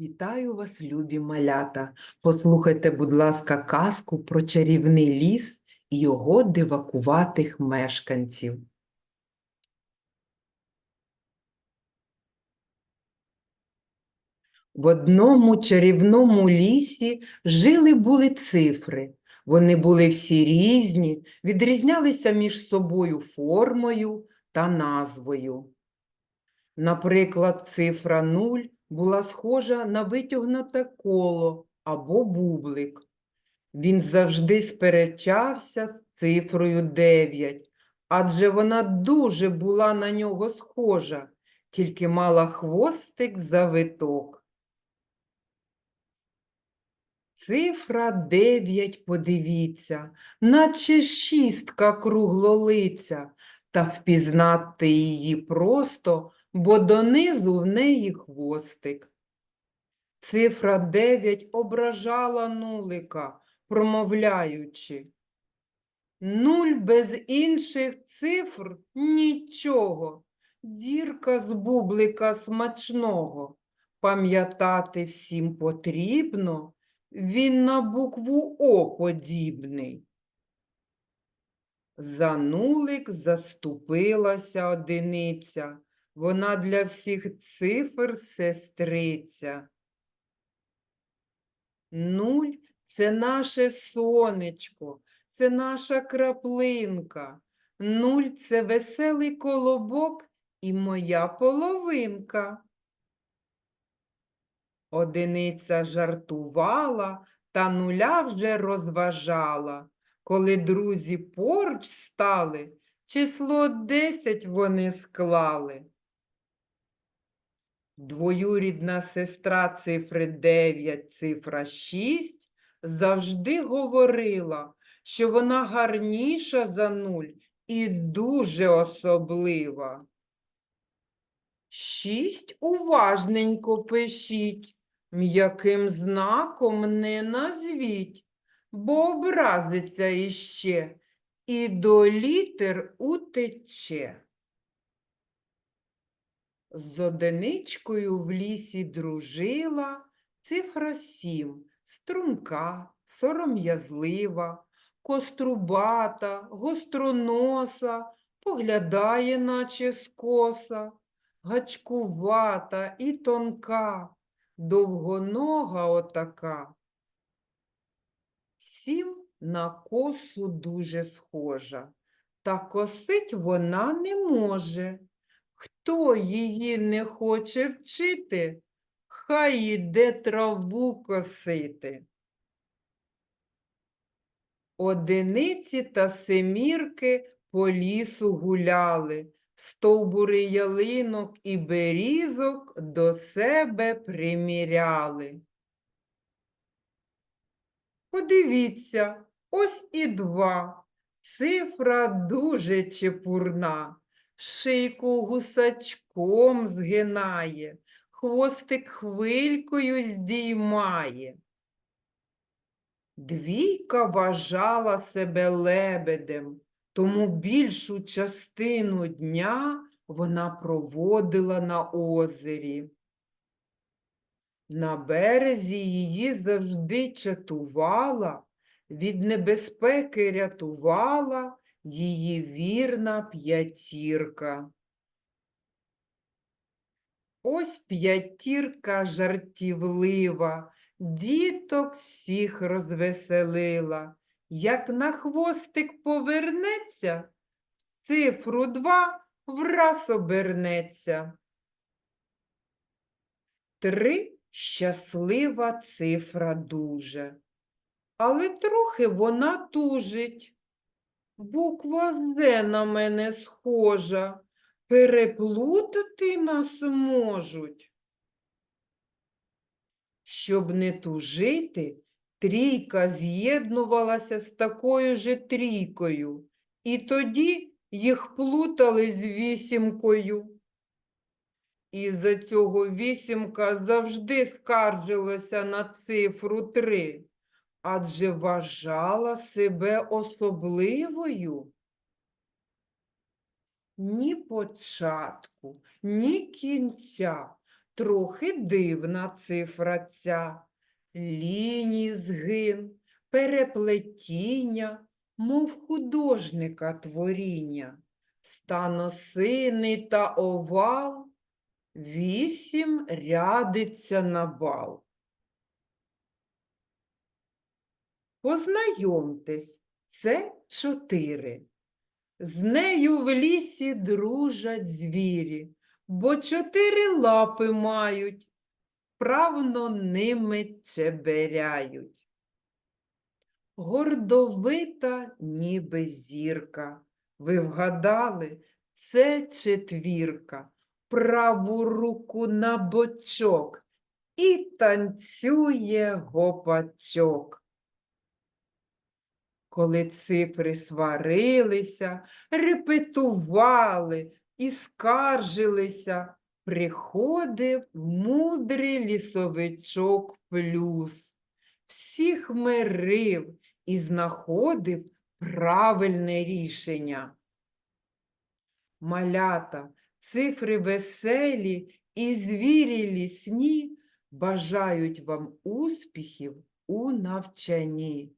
Вітаю вас, любі малята. Послухайте, будь ласка, казку про чарівний ліс і його дивакуватих мешканців. В одному чарівному лісі жили були цифри. Вони були всі різні, відрізнялися між собою формою та назвою. Наприклад, цифра 0 була схожа на витягнуте коло або бублик. Він завжди сперечався з цифрою 9, адже вона дуже була на нього схожа, тільки мала хвостик завиток. Цифра 9, подивіться, наче шістка круглолиця, та впізнати її просто, бо донизу в неї хвостик. Цифра 9 ображала нулика, промовляючи. Нуль без інших цифр нічого, дірка з бублика смачного. Пам'ятати всім потрібно, він на букву О подібний. За нулик заступилася одиниця, вона для всіх цифр сестриця. Нуль це наше сонечко, це наша краплинка. Нуль це веселий колобок і моя половинка. Одиниця жартувала та нуля вже розважала. Коли друзі поруч стали, число десять вони склали. Двоюрідна сестра цифри 9, цифра 6 завжди говорила, що вона гарніша за нуль і дуже особлива. Шість уважненько пишіть, м'яким знаком не назвіть, бо образиться іще і до літер утече. З одиничкою в лісі дружила цифра сім, струнка, сором'язлива, кострубата, гостроноса, поглядає, наче скоса, гачкувата і тонка, довгонога отака. Сім на косу дуже схожа, та косить вона не може. Хто її не хоче вчити, хай іде траву косити. Одиниці та семірки по лісу гуляли, стовбури ялинок і берізок до себе приміряли. Подивіться, ось і два. Цифра дуже чепурна шийку гусачком згинає, хвостик хвилькою здіймає. Двійка вважала себе лебедем, тому більшу частину дня вона проводила на озері. На березі її завжди чатувала, від небезпеки рятувала її вірна п'ятірка. Ось п'ятірка жартівлива, діток всіх розвеселила. Як на хвостик повернеться, цифру два враз обернеться. Три щаслива цифра дуже, але трохи вона тужить. Буква З на мене схожа, переплутати нас можуть. Щоб не тужити, трійка з'єднувалася з такою же трійкою, і тоді їх плутали з вісімкою. Із-за цього вісімка завжди скаржилася на цифру три адже вважала себе особливою. Ні початку, ні кінця, Трохи дивна цифра ця, ліній згин, переплетіння, мов художника творіння, станосини та овал, вісім рядиться на бал. Познайомтесь, це чотири. З нею в лісі дружать звірі, бо чотири лапи мають, правно ними чеберяють. Гордовита, ніби зірка. Ви вгадали, це четвірка. Праву руку на бочок і танцює гопачок. Коли цифри сварилися, репетували і скаржилися, приходив мудрий лісовичок плюс, всіх мирив і знаходив правильне рішення. Малята, цифри веселі і звірі лісні бажають вам успіхів у навчанні.